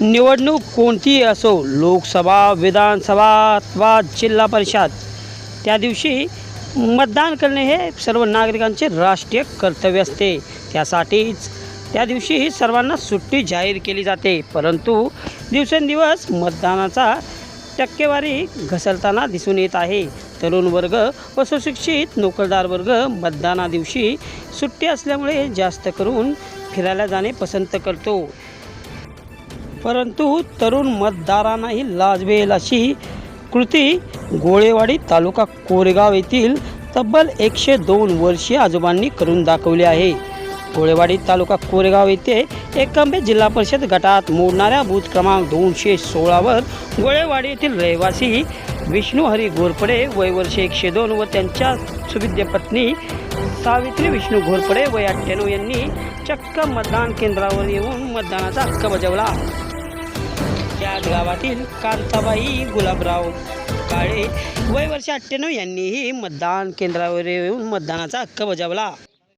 निवडणूक कोणतीही असो लोकसभा विधानसभा अथवा जिल्हा परिषद त्या दिवशी मतदान करणे हे सर्व नागरिकांचे राष्ट्रीय कर्तव्य असते. त्यासाठीच त्या दिवशी सर्वांना सुट्टी जाहीर केली जाते. परंतु दिवसेंदिवस मतदानाचा टक्केवारी घसरताना दिसून येत आहे. तरुण वर्ग व सुशिक्षित नोकरदार वर्ग मतदाना दिवशी सुट्टी असल्यामुळे जास्त करून फिरायला जाणे पसंत करतो. परंतु तरुण मतदारांनाही लाजवेल अशी कृती गोळेवाडी तालुका कोरेगाव येथील तब्बल एकशे दोन वर्षीय आजोबांनी करून दाखवले आहे. गोळेवाडी तालुका कोरेगाव येथे एकंबे जिल्हा परिषद गटात मोडणाऱ्या बूथ क्रमांक दोनशे सोळावर गोळेवाडी येथील रहिवासी विष्णू हरी घोरपडे वय वर्ष एकशे दोन व त्यांच्या सुविद्य पत्नी सावित्री विष्णू घोरपडे वय अठ्ठ्याण्णव यांनी चक्क मतदान केंद्रावर येऊन मतदानाचा हक्क बजावला. त्याच गावातील कांताबाई गुलाबराव काळे वय वर्ष अठ्ठ्याण्णव यांनीही मतदान केंद्रावर येऊन मतदानाचा हक्क बजावला.